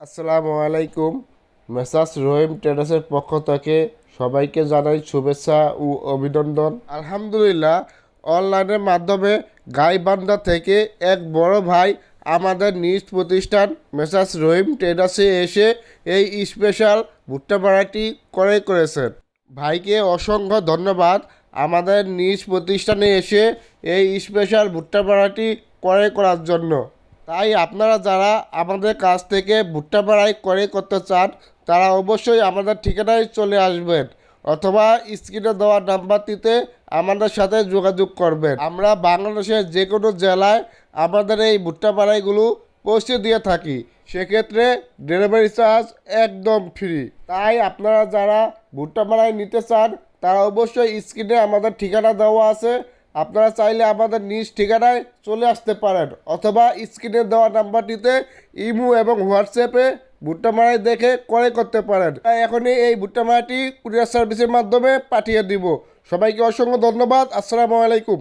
আসসালামু আলাইকুম। মেসাস রহিম ট্রেডার্সের পক্ষ থেকে সবাইকে জানাই শুভেচ্ছা ও অভিনন্দন। আলহামদুলিল্লাহ, অনলাইনের মাধ্যমে গাইবান্ধা থেকে এক বড় ভাই আমাদের নিজ প্রতিষ্ঠান মেসাস রহিম ট্রেডার্সে এসে এই স্পেশাল ভুট্টা ভাড়াটি ক্রয় করেছেন। ভাইকে অসংখ্য ধন্যবাদ। আমাদের নিজ প্রতিষ্ঠানে এসে এই স্পেশাল ভুট্টা ভাড়াটি ক্রয় করার জন্য। তাই আপনারা যারা আমাদের কাছ থেকে ভুট্টা ভাড়াই ক্রয় করতে চান, তারা অবশ্যই আমাদের ঠিকানায় চলে আসবেন অথবা স্ক্রিনে দেওয়া নাম্বারটিতে আমাদের সাথে যোগাযোগ করবেন। আমরা বাংলাদেশের যে কোনো জেলায় আমাদের এই ভুট্টা ভাড়াইগুলো পৌঁছে দিয়ে থাকি। সেক্ষেত্রে ডেলিভারি চার্জ একদম ফ্রি। তাই আপনারা যারা ভুট্টা ভাড়াই নিতে চান, তারা অবশ্যই স্ক্রিনে আমাদের ঠিকানা দেওয়া আছে। আপনারা চাইলে আমাদের নিজ ঠিকানায় চলে আসতে পারেন, অথবা স্ক্রিনে দেওয়া নাম্বারটিতে ইমু এবং হোয়াটসঅ্যাপে ভুট্টা মারাই দেখে ক্রয় করতে পারেন। তাই এখনই এই ভুট্টা মারাটি কুরিয়ার সার্ভিসের মাধ্যমে পাঠিয়ে দিব। সবাইকে অসংখ্য ধন্যবাদ। আসসালামু আলাইকুম।